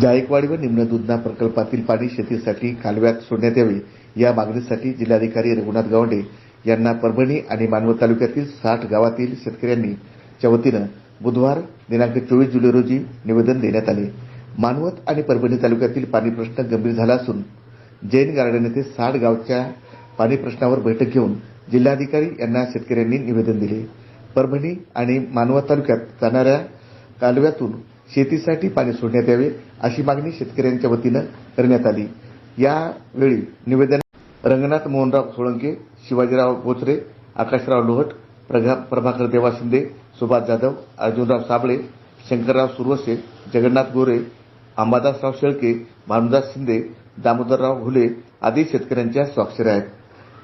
जायकवाडी व निम्न दुधना प्रकल्पातील पाणी शेतीसाठी कालव्यात सोडण्यात यावे या मागणीसाठी जिल्हाधिकारी रघुनाथ गावंडे यांना परभणी आणि मानवत तालुक्यातील साठ गावातील शेतकऱ्यांनी च्या वतीनं बुधवार दिनांक चोवीस जुलै रोजी निवेदन देण्यात आले. मानवत आणि परभणी तालुक्यातील पाणी प्रश्न गंभीर झाला असून जैन गार्डन येथे साठ गावच्या पाणी प्रश्नावर बैठक घेऊन जिल्हाधिकारी यांना शेतकऱ्यांनी निवेदन दिले. परभणी आणि मानवत तालुक्यात जाणाऱ्या कालव्यातून शेतीसाठी पाणी सोडण्यात यावे अशी मागणी शेतकऱ्यांच्या वतीनं करण्यात आली. यावेळी निवेदन रंगनाथ मोहनराव सोळंके शिवाजीराव बोचरे आकाशराव लोहट प्रभाकर देवा शिंदे सुभाष जाधव अर्जुनराव साबळे शंकरराव सुरवसे जगन्नाथ गोरे अंबादासराव शेळके भानुदास शिंदे दामोदरराव घुले आदी शेतकऱ्यांच्या स्वाक्षऱ्या आहेत.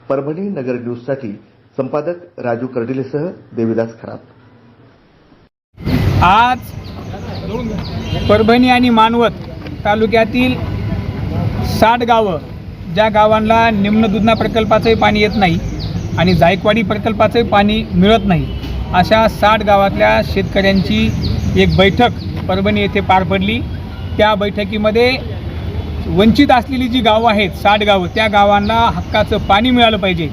परभणी नगर न्यूजसाठी संपादक राजू कर्डिलेसह देविदास खराब आज परभणी आणि मानवत तालुक्यातील साठ गावं ज्या गावांना निम्न दुधना प्रकल्पाचंही पाणी येत नाही आणि जायकवाडी प्रकल्पाचंही पाणी मिळत नाही अशा साठ गावातल्या शेतकऱ्यांची एक बैठक परभणी येथे पार पडली. त्या बैठकीमध्ये वंचित असलेली जी गावं आहेत साठ गावं त्या गावांना हक्काचं पाणी मिळालं पाहिजे.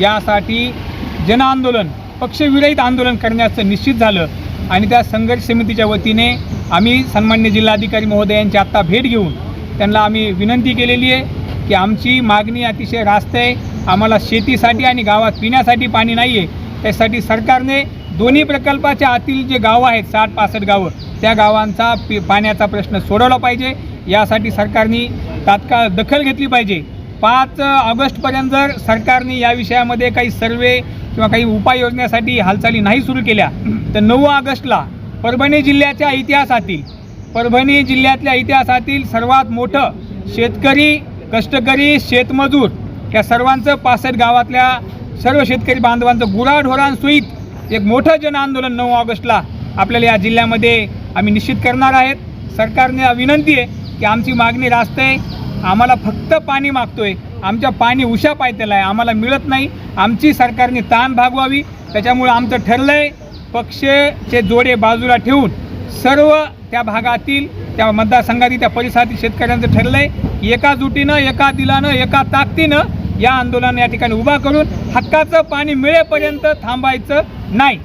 यासाठी जनआंदोलन पक्षविरहित आंदोलन करण्याचं निश्चित झालं. आणि त्या संघर्ष समितीच्या वतीने आम्ही सन्मान्य जिल्हाधिकारी महोदयांची आत्ता भेट घेऊन त्यांना आम्ही विनंती केलेली आहे की आमची मागणी अतिशय रास्त आहे. आम्हाला शेतीसाठी आणि गावात पिण्यासाठी पाणी नाही आहे त्यासाठी सरकारने दोन्ही प्रकल्पाच्या आतील जे गावं आहेत साठ पासष्ट गावं त्या गावांचा पि पाण्याचा प्रश्न सोडवला पाहिजे. यासाठी सरकारने तात्काळ दखल घेतली पाहिजे. पाच ऑगस्टपर्यंत जर सरकारने या विषयामध्ये काही सर्वे किंवा काही उपाययोजनेसाठी हालचाली नाही सुरू केल्या तर नऊ ऑगस्टला परभणी जिल्ह्याच्या इतिहासातील परभणी जिल्ह्यातल्या इतिहासातील सर्वात मोठं शेतकरी कष्टकरी शेतमजूर या सर्वांचं पासष्ट गावातल्या सर्व शेतकरी बांधवांचं गुराढोरांसहित एक मोठं जनआंदोलन नऊ ऑगस्टला आपल्याला या जिल्ह्यामध्ये आम्ही निश्चित करणार आहेत. सरकारने विनंती आहे की आमची मागणी रास्त आहे. आम्हाला फक्त पाणी मागतोय. आमच्या पाणी उशा पायतेला आहे. आम्हाला मिळत नाही. आमची सरकारने ताण भागवावी. त्याच्यामुळं आमचं ठरलं आहे पक्षचे जोडे बाजूला ठेवून सर्व त्या भागातील त्या मतदारसंघातील त्या परिसरातील शेतकऱ्यांचं ठरलं आहे एका जुटीनं एका दिलानं एका ताकदीनं या आंदोलन या ठिकाणी उभा करून हक्काचं पाणी मिळेपर्यंत थांबायचं नाही.